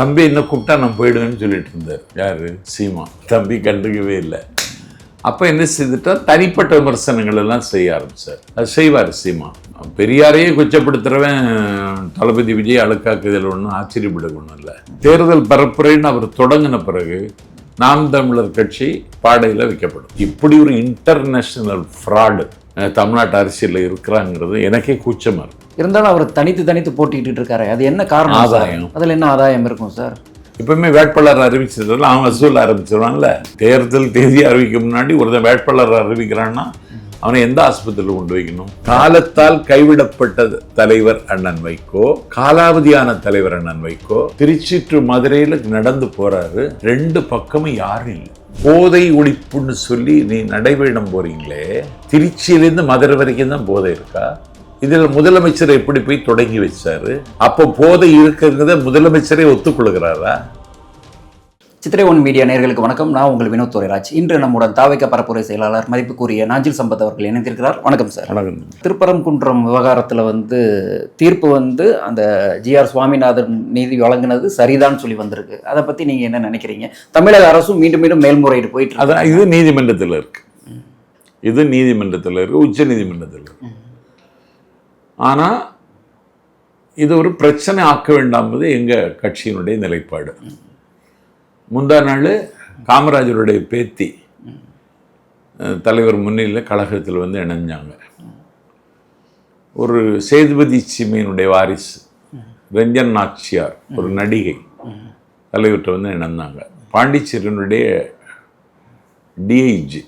தம்பி என்ன கூப்பிட்டா நான் போயிடுவேன்னு சொல்லிட்டு இருந்தார். யாரு? சீமா. தம்பி கண்டுக்கவே இல்லை. அப்போ என்ன செய்துட்டா? தனிப்பட்ட விமர்சனங்கள் எல்லாம் செய்ய ஆரம்பிச்சார். அது செய்வார் சீமா. பெரியாரையே குச்சப்படுத்துகிறவன் தளபதி விஜய் அழுக்காக்குதல் ஒன்றும் ஆச்சரியப்பட ஒன்றும் இல்லை. தேர்தல் பரப்புரைன்னு அவர் தொடங்கின பிறகு நாம் தமிழர் கட்சி பாடையில் வைக்கப்படும். இப்படி ஒரு இன்டர்நேஷனல் ஃப்ராடு தமிழ்நாட்டு அரசியலில் இருக்கிறாங்கிறது எனக்கே கூச்சமாக இருக்கும் இருந்தாலும் அவர் தனித்து தனித்து போட்டிட்டு இருக்காரு. அது என்ன காரணம்? ஆதாயம். அதுல என்ன ஆதாயம் இருக்கும் சார்? எப்பவுமே வேட்பாளர் அறிவிச்சதுல அவன் வசூல் ஆரம்பிச்சிருவான்ல தேர்தல் தேதி அறிவிக்க முன்னாடி ஒருத்தன் வேட்பாளர் அறிவிக்கிறான்னா அவனை எந்த ஆஸ்பத்திரியில் கொண்டு வைக்கணும்? காலத்தால் கைவிடப்பட்ட தலைவர் அண்ணன் வைகோ காலாவதியான தலைவர் அண்ணன் வைகோ திருச்சிற்று மதுரையில் நடந்து போறாரு. ரெண்டு பக்கமும் யாரும் இல்லை. போதை ஒழிப்புன்னு சொல்லி நீ நடைபயணம் போறீங்களே திருச்சியிலேருந்து மதுரை வரைக்கும் தான் போதை இருக்கா? இதில் முதலமைச்சர் எப்படி போய் தொடங்கி வச்சாரு? அப்போ போதை இருக்கிறத முதலமைச்சரே ஒத்துக்கொள்கிறாரா? சித்திரை ஒன் மீடியா நேயர்களுக்கு வணக்கம். நான் உங்கள் வினோத் துரைராஜ். இன்று நம்முடன் தாவைக்க பரப்புரை செயலாளர் மதிப்புக்குரிய நாஞ்சில் சம்பத் அவர்கள் இணைந்திருக்கிறார். வணக்கம் சார். வணக்கம். திருப்பரங்குன்றம் விவகாரத்தில் வந்து தீர்ப்பு வந்து அந்த ஜிஆர் சுவாமிநாதன் நீதி வழங்கினது சரிதான் சொல்லி வந்திருக்கு. அதை பற்றி நீங்கள் என்ன நினைக்கிறீங்க? தமிழக அரசும் மீண்டும் மீண்டும் மேல்முறையீடு போயிட்டு. அதான் இது நீதிமன்றத்தில் இருக்கு. இது நீதிமன்றத்தில் இருக்கு உச்ச நீதிமன்றத்தில் இருக்கு. ஆனால் இது ஒரு பிரச்சனை ஆக்க வேண்டாம்பது எங்கள் கட்சியினுடைய நிலைப்பாடு. முந்தா நாள் காமராஜருடைய பேத்தி தலைவர் முன்னிலையில் கழகத்தில் வந்து இணைஞ்சாங்க. ஒரு சேதுபதி சிமையினுடைய வாரிசு ரஞ்சன் நாச்சியார் ஒரு நடிகை தலைவர்கிட்ட வந்து இணைந்தாங்க. பாண்டிச்சேரியனுடைய டிஐஜி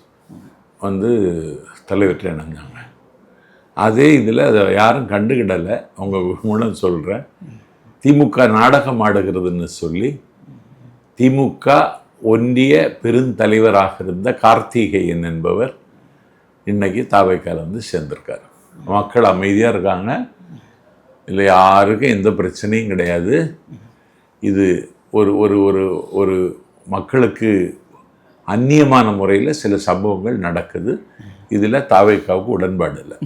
வந்து தலைவர்கிட்ட இணைஞ்சாங்க. அதே இதில் அதை யாரும் கண்டுக்கிடலை அவங்க மூலம் சொல்கிறேன் திமுக நாடகம் ஆடுகிறதுன்னு சொல்லி திமுக ஒன்றிய பெருந்தலைவராக இருந்த கார்த்திகேயன் என்பவர் இன்னைக்கு தாவைக்கால் வந்து சேர்ந்திருக்கார். மக்கள் அமைதியாக இருக்காங்க. இல்லை யாருக்கும் எந்த பிரச்சனையும் கிடையாது. இது ஒரு ஒரு ஒரு ஒரு மக்களுக்கு அந்நியமான முறையில் சில சம்பவங்கள் நடக்குது. இதில் தாவைக்காவுக்கு உடன்பாடு இல்லை.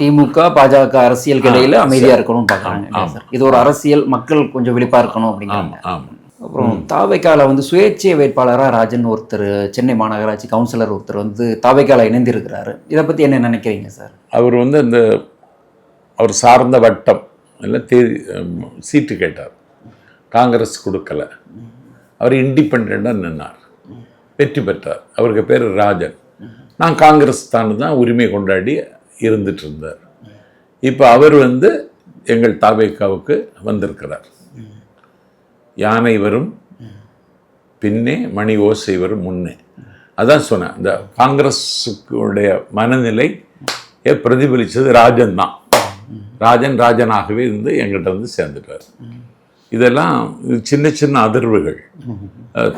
திமுக பாஜக அரசியல் இடையில அமைதியா. இருக்கணும்னு பாக்குறாங்க? இது ஒரு அரசியல் மக்கள் கொஞ்சம் விழிப்பா இருக்கணும் அப்படிங்கிறாங்க. அப்புறம் தாவைக்கால வந்து சுயேட்சை வேட்பாளரா ராஜன் ஒருத்தர் சென்னை மாநகராட்சி கவுன்சிலர் ஒருத்தர் வந்து தாவைக்கால இணைந்திருக்கிறாரு. இதை பத்தி என்ன நினைக்கிறீங்க சார்? அவர் வந்து அந்த அவர் சார்ந்த வட்டம் தேதி ம், சீட்டு கேட்டார். காங்கிரஸ் கொடுக்கல. அவர் இண்டிபெண்ட்டாக நின்னார். வெற்றி பெற்றார். அவருக்கு பேர் ராஜன். நான் காங்கிரஸ் தான் தான் உரிமை கொண்டாடி இருந்துட்டு இருந்தார் இப்போ அவர் வந்து எங்கள் தாவேக்காவுக்கு வந்திருக்கிறார். யானை வரும் பின்னே மணி ஓசை வரும் முன்னே. அதான் சொன்னேன் இந்த காங்கிரஸுடைய மனநிலை பிரதிபலித்தது பிரதிபலிச்சது ராஜன் தான் ராஜன் ராஜனாகவே இருந்து எங்கிட்ட வந்து சேர்ந்துட்டார். இதெல்லாம் இது சின்ன சின்ன அதிர்வுகள்.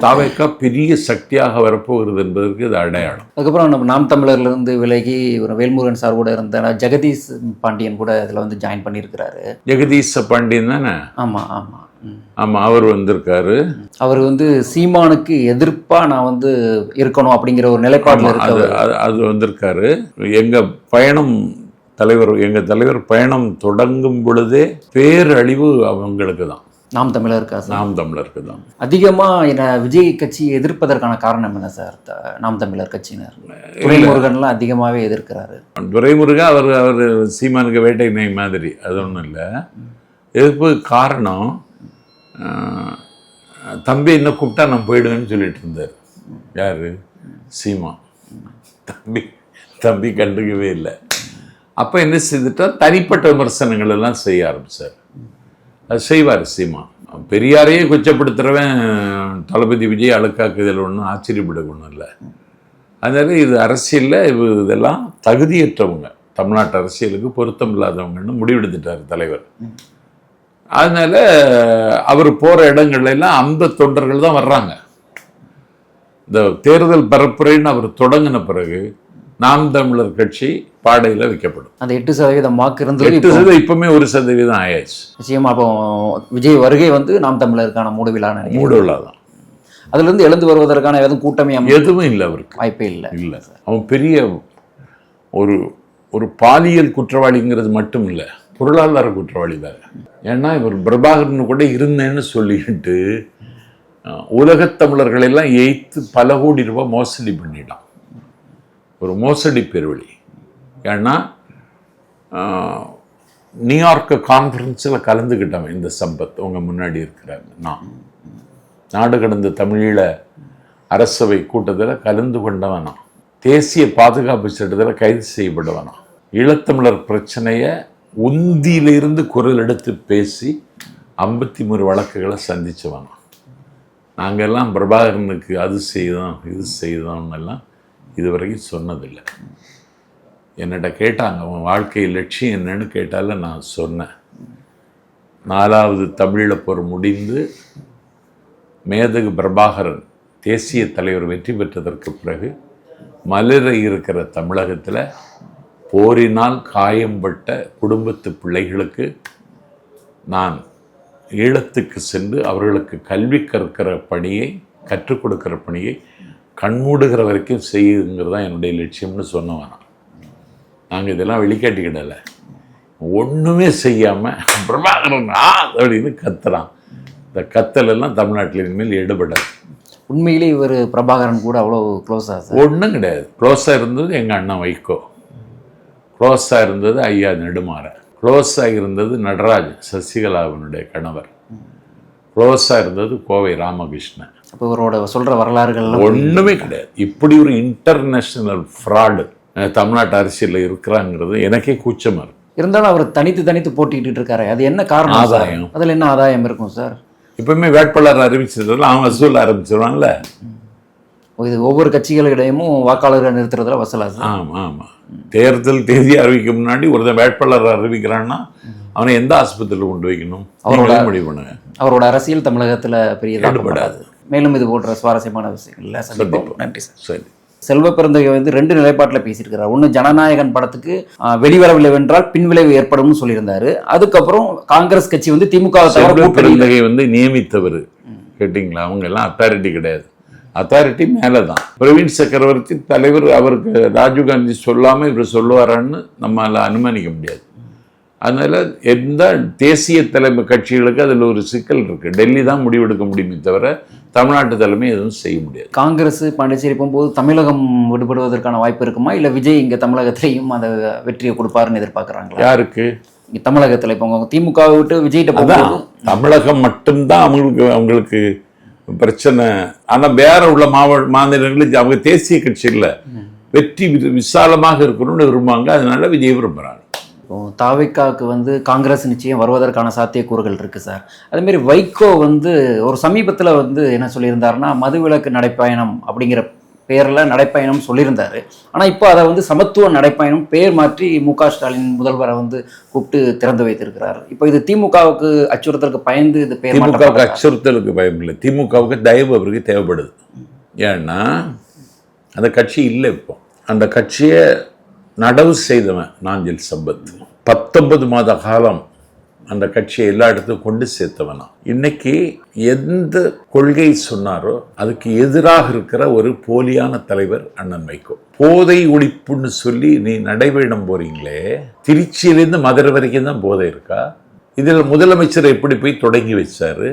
தாவேக்கா பெரிய சக்தியாக வரப்போகிறது என்பதற்கு இது அடையாளம். அதுக்கப்புறம் நம்ம நாம் தமிழர்ல இருந்து விலகி ஒரு வேல்முருகன் சார் கூட இருந்த ஜெகதீஷ் பாண்டியன் கூட இதுல வந்து ஜாயின் பண்ணியிருக்கிறாரு. ஜெகதீச பாண்டியன் தானே? ஆமா ஆமா. ம். ஆமாம் அவர் வந்திருக்காரு. அவர் வந்து சீமானுக்கு எதிர்ப்பா நான் வந்து இருக்கணும் அப்படிங்கிற ஒரு நிலைப்பாடுல அது அது- வந்திருக்காரு. எங்க பயணம் தலைவர் எங்க தலைவர் பயணம் தொடங்கும் பொழுதே பேரழிவு அவங்களுக்கு தான் நாம் தமிழருக்கு சார்? நாம் தமிழருக்கு தான். அதிகமா என்ன விஜய் கட்சி எதிர்ப்பதற்கான காரணம் என்ன சார்? நாம் தமிழர் கட்சியினர். துரைமுருகன்லாம் அதிகமாவே எதிர்க்கிறாரு. துரைமுருகா அவர் அவர் சீமானுக்கு வேட்டை நாய் மாதிரி. அது ஒன்றும் இல்லை. எதுக்கு காரணம் தம்பி என்ன கூப்பிட்டா நான் போயிடுவேன்னு சொல்லிட்டு இருந்தார். யாரு? சீமா. தம்பி தம்பி கண்டுக்கவே இல்லை. அப்போ என்ன செய்துட்டா தனிப்பட்ட விமர்சனங்கள் எல்லாம் செய்ய ஆரம்பிச்சார். அது செய்வார் சீமா. பெரியாரையே கொச்சப்படுத்துறவன் தளபதி விஜய் அழுக்காக்குதல் ஒன்றும் ஆச்சரியப்பட ஒன்றும் இல்லை. அதனால இது அரசியலில் இது இதெல்லாம் தகுதியற்றவங்க. தமிழ்நாட்டு அரசியலுக்கு பொருத்தம் இல்லாதவங்கன்னு முடிவெடுத்துட்டார் தலைவர். அதனால அவர் போகிற இடங்கள்ல எல்லாம் அந்த தொண்டர்கள் தான் வர்றாங்க. இந்த தேர்தல் பரப்புரைன்னு அவர் தொடங்கின பிறகு நாம் தமிழர் கட்சி பாடையில் வைக்கப்படும். அந்த எட்டு சதவீதம் வாக்கு இருந்தது எட்டு சதவீதம் இப்பவுமே ஒரு சதவீதம் ஆயாச்சு. நிச்சயமா அப்போ விஜய் வருகை வந்து நாம் தமிழருக்கான மூடு விழா நினைக்கிறேன். மூடு விழா தான் அதுல இருந்து எழுந்து வருவதற்கான எதுவும் கூட்டமே எதுவும் இல்லை அவருக்கு. வாய்ப்பே இல்லை. இல்லை. அவன் பெரிய ஒரு ஒரு பாலியல் குற்றவாளிங்கிறது மட்டும் இல்லை. பொருளாதார குற்றவாளி வேற. ஏன்னா இவர் பிரபாகரன் கூட இருந்தேன்னு சொல்லிக்கிட்டு உலகத் தமிழர்களை எல்லாம் எய்த்து பல கோடி ரூபாய் மோசடி பண்ணிட்டான். ஒரு மோசடி பெருவழி. ஏன்னா நியூயார்க்கு கான்ஃபரன்ஸில் கலந்துக்கிட்டவன் இந்த சம்பத் உங்கள் முன்னாடி இருக்கிறாங்க நான். நாடு கடந்த தமிழீழ அரசவை கூட்டத்தில் கலந்து கொண்டவனா தேசிய பாதுகாப்பு சட்டத்தில் கைது செய்யப்படுவனா ஈழத்தமிழர் பிரச்சனையை உந்தியிலிருந்து குரல் எடுத்து பேசி ஐம்பத்தி மூணு வழக்குகளை சந்திச்சவனா நாங்கெல்லாம் பிரபாகரனுக்கு அது செய்தோம் இது செய்தோம்னு எல்லாம் இதுவரைக்கும் சொன்னதில்லை. என்னட்ட கேட்டாங்க உன் வாழ்க்கை லட்சியம் என்னன்னு கேட்டால நான் சொன்னேன். நாலாவது தமிழில் போர் முடிந்து மேதகு பிரபாகரன் தேசிய தலைவர் வெற்றி பெற்றதற்கு பிறகு மலரை இருக்கிற தமிழகத்தில் போரினால் காயம்பட்ட குடும்பத்து பிள்ளைகளுக்கு நான் ஈழத்துக்கு சென்று அவர்களுக்கு கல்வி கற்கிற பணியை கற்றுக் கொடுக்கிற பணியை கண்மூடுகிற வரைக்கும் செய்யுங்கிறது தான் என்னுடைய லட்சியம்னு சொன்னவன் நான். நாங்கள் இதெல்லாம் வெளிக்காட்டிக்கிடலை. ஒன்றுமே செய்யாமல் பிரபாகரன் ஆ அப்படின்னு கத்துறான். இந்த கத்தல் எல்லாம் தமிழ்நாட்டில் இனிமேல் ஈடுபடாது. உண்மையிலே இவர் பிரபாகரன் கூட அவ்வளோ க்ளோஸா சார். ஒன்றும் கிடையாது. க்ளோஸாக இருந்தது எங்கள் அண்ணன் வைகோ. க்ளோஸாக இருந்தது ஐயா நெடுமாறன் க்ளோஸாக இருந்தது நடராஜ் சசிகலாவினுடைய கணவர். க்ளோஸாக இருந்தது கோவை ராமகிருஷ்ணன். அப்போ இவரோட சொல்ற வரலாறுகள்லாம் ஒன்றுமே கிடையாது. இப்படி ஒரு இன்டர்நேஷனல் ஃப்ராடு தமிழ்நாட்டு அரசியலில் இருக்கிறாங்கிறது எனக்கே கூச்சமாக இருக்கு. இருந்தாலும் அவர் தனித்து தனித்து போட்டிக்கிட்டு இருக்காரு. அது என்ன காரணம் ஆதாயம். அதுல என்ன ஆதாயம் இருக்கும் சார்? இப்பவுமே வேட்பாளர் அறிவிச்சதுல அவன் வசூல் ஆரம்பிச்சிருவான்ல இது ஒவ்வொரு கட்சிகளிடையமும் வாக்காளர்கள் நிறுத்துறதுல வசலா ஆமாம் ஆமாம் தேர்தல் தேதி அறிவிக்க முன்னாடி ஒருத்தன் வேட்பாளர் அறிவிக்கிறான்னா அவனை எந்த ஆஸ்பத்திரியில் கொண்டு வைக்கணும்? அவரோட முடிவு பண்ணுங்க. அவரோட அரசியல் தமிழகத்துல பெரிய ஈடுபடாது. மேலும் இது போன்ற சுவாரஸ்யமான விஷயங்கள்ல சந்திப்போம். நன்றி சார். சரி. செல்வ பிறந்தகை வந்து ரெண்டு நிலைப்பாட்டில் பேசியிருக்கிறார். ஒன்று ஜனநாயகன் படத்துக்கு வெளிவரவில்லை என்றால் பின்விளைவு ஏற்படும்னு சொல்லியிருந்தாரு. அதுக்கப்புறம் காங்கிரஸ் கட்சி வந்து திமுக பெருந்தகை வந்து நியமித்தவர். கேட்டிங்களா? அவங்க எல்லாம் அத்தாரிட்டி கிடையாது. அத்தாரிட்டி மேலே தான் பிரவீன் சக்கரவர்த்தி தலைவர் அவருக்கு ராஜீவ்காந்தி சொல்லாமல் இவர் சொல்லுவாரான்னு நம்மளால் அனுமானிக்க முடியாது. அதனால எந்த தேசிய தலைமை கட்சிகளுக்கு அதில் ஒரு சிக்கல் இருக்கு. டெல்லி தான் முடிவெடுக்க முடியுமே தவிர தமிழ்நாட்டு தலைமை எதுவும் செய்ய முடியாது. காங்கிரஸ் பாண்டிச்சேரி போகும்போது தமிழகம் விடுபடுவதற்கான வாய்ப்பு இருக்குமா? இல்லை விஜய் இங்கே தமிழகத்திலையும் அந்த வெற்றியை கொடுப்பாருன்னு எதிர்பார்க்குறாங்களா? யாருக்கு? இங்கே தமிழகத்தில் இப்போ அவங்க திமுக வை விட்டு விஜய்கிட்ட போகும்போது தமிழகம் மட்டும்தான் அவங்களுக்கு அவங்களுக்கு பிரச்சனை. ஆனா வேற உள்ள மாவட்ட மாநிலங்களுக்கு அவங்க தேசிய கட்சி இல்ல. வெற்றி விசாலமாக இருக்கணும்னு விரும்புவாங்க. அதனால விஜய் விரும்புறாங்க. இப்போ தாவிக்காவுக்கு வந்து காங்கிரஸ் நிச்சயம் வருவதற்கான சாத்தியக்கூறுகள் இருக்கு சார். அதேமாரி வைகோ வந்து ஒரு சமீபத்தில் வந்து என்ன சொல்லியிருந்தாருன்னா மதுவிலக்கு நடைப்பயணம் அப்படிங்கிற பேரில் நடைப்பயணம் சொல்லியிருந்தாரு. ஆனால் இப்போ அதை வந்து சமத்துவ நடைப்பயணம் பேர் மாற்றி மு க ஸ்டாலின் முதல்வரை வந்து கூப்பிட்டு திறந்து வைத்திருக்கிறார். இப்போ இது திமுகவுக்கு அச்சுறுத்தலுக்கு பயந்து இது பேர் திமுகவுக்கு? அச்சுறுத்தலுக்கு பயம் இல்லை. திமுகவுக்கு தயவு அவருக்கு தேவைப்படுது. ஏன்னா அந்த கட்சி இல்லை இப்போ. அந்த கட்சியை நடவு செய்தவன் நாஞ்சில் சம்பத். பத்தொன்பது மாத காலம் அந்த கட்சியை எல்லா இடத்துக்கும் கொண்டு சேர்த்தவனா. இன்னைக்கு எந்த கொள்கை சொன்னாரோ அதுக்கு எதிராக இருக்கிற ஒரு போலியான தலைவர் அண்ணன் வைகோ போதை ஒழிப்புன்னு சொல்லி நீ நடைபயணம் போறீங்களே திருச்சியிலேருந்து மதுரை வரைக்கும் தான் போதை இருக்கா? இதில் முதலமைச்சர் எப்படி போய் தொடங்கி வச்சாரு?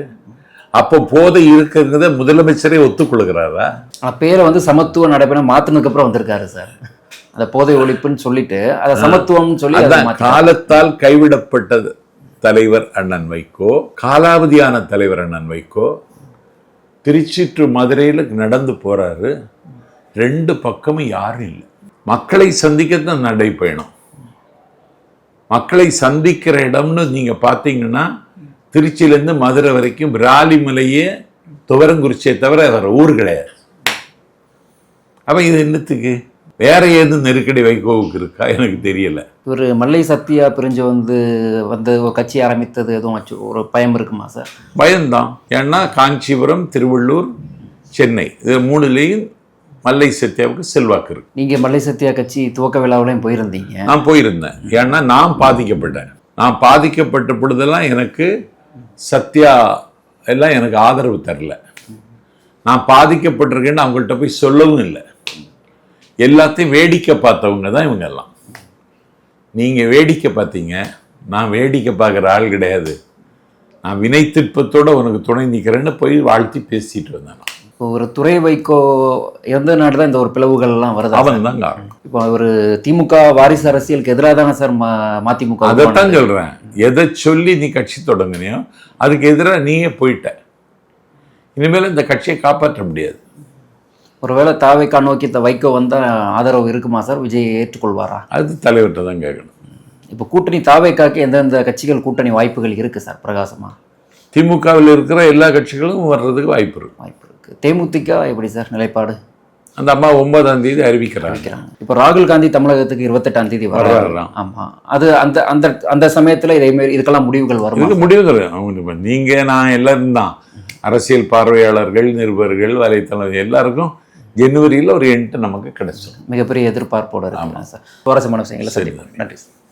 அப்போ போதை இருக்கிறத முதலமைச்சரே ஒத்துக்கொள்கிறாரா? பேரை வந்து சமத்துவ நடைபயணம் மாத்தினதுக்கு அப்புறம் வந்திருக்காரு சார். அந்த போதை ஒழிப்புன்னு சொல்லிட்டு அதை சமத்துவம்னு சொல்லி காலத்தால் கைவிடப்பட்ட தலைவர் அண்ணன் வைகோ காலாவதியான தலைவர் அண்ணன் வைகோ திருச்சி டு மதுரையில் நடந்து போறாரு. ரெண்டு பக்கமும் யாரும் இல்லை. மக்களை சந்திக்க தான் நடைப்பயணம் மக்களை சந்திக்கிற இடம்னு நீங்க பார்த்தீங்கன்னா திருச்சியிலேருந்து மதுரை வரைக்கும் விராலிமலையே துவரங்குறிச்சியை தவிர வேற ஊர் கிடையாது. அப்ப இது என்னத்துக்கு? வேற ஏதும் நெருக்கடி வைகோவுக்கு இருக்கா? எனக்கு தெரியல. ஒரு மல்லை சத்யா பிரிஞ்சு வந்து வந்து கட்சி ஆரம்பித்தது எதுவும் ஒரு பயம் இருக்குமா சார்? பயம்தான். ஏன்னா காஞ்சிபுரம் திருவள்ளூர் சென்னை இது மூணுலேயும் மல்லை சத்யாவுக்கு செல்வாக்கு இருக்கு. நீங்க மல்லை சத்யா கட்சி துவக்க விழாவிலையும் போயிருந்தீங்க. நான் போயிருந்தேன். ஏன்னா நான் பாதிக்கப்பட்டேன். நான் பாதிக்கப்பட்ட பொழுதெல்லாம் எனக்கு சத்யா எல்லாம் எனக்கு ஆதரவு தரல. நான் பாதிக்கப்பட்டிருக்கேன்னு அவங்கள்ட்ட போய் சொல்லவும் இல்லை. எல்லாத்தையும் வேடிக்கை பார்த்தவங்க தான் இவங்க எல்லாம் நீங்கள் வேடிக்கை பார்த்தீங்க நான் வேடிக்கை பார்க்குற ஆள் கிடையாது. நான் வினை திட்பத்தோட உனக்கு துணை நிற்கிறேன்னு போய் வாழ்த்தி பேசிட்டு வந்தேன். இப்போ ஒரு துறை வைகோ எந்த நாடு தான் இந்த ஒரு பிளவுகள் எல்லாம் வருதா? அவன் தான் காரணம். இப்போ ஒரு திமுக வாரிசு அரசியலுக்கு எதிராக தானே சார் ம மதிமுக அதைத்தான் சொல்றேன். எதை சொல்லி நீ கட்சி தொடங்குனியோ அதுக்கு எதிராக நீயே போயிட்ட. இனிமேல் இந்த கட்சியை காப்பாற்ற முடியாது. ஒருவேளை தாவைக்கா நோக்கி வைகோ வந்தால் ஆதரவு இருக்குமா சார்? விஜய் ஏற்றுக்கொள்வாரா? அது தலைவர்கிட்ட தான் கேட்கணும். இப்போ கூட்டணி தாவைக்காக்கு எந்தெந்த கட்சிகள் கூட்டணி வாய்ப்புகள் இருக்குது சார் பிரகாசமா? திமுகவில் இருக்கிற எல்லா கட்சிகளும் வர்றதுக்கு வாய்ப்பு இருக்கு. வாய்ப்பு இருக்குது தேமுதிக எப்படி சார் நிலைப்பாடு? அந்த அம்மா ஒன்பதாம் தேதி அறிவிக்கிறாங்க. வைக்கிறாங்க இப்போ ராகுல் காந்தி தமிழகத்துக்கு இருபத்தெட்டாம் தேதி வர்றாரு. வர்றாராம். ஆமா. அது அந்த அந்த அந்த சமயத்துல இதே மாதிரி இதுக்கெல்லாம் முடிவுகள் வருமா முடிவுகள் அவங்க இப்ப நீங்க நான் எல்லாரும் தான் அரசியல் பார்வையாளர்கள் நிருபர்கள் வலைத்தளம் எல்லாருக்கும் ஜனவரியில் ஒரு எண்ட்டு நமக்கு கிடைச்சிடும் மிகப்பெரிய எதிர்பார்ப்போட இருக்கு சார். சுவாரஸ்யமான விஷயங்களை சரி. நன்றி சார்.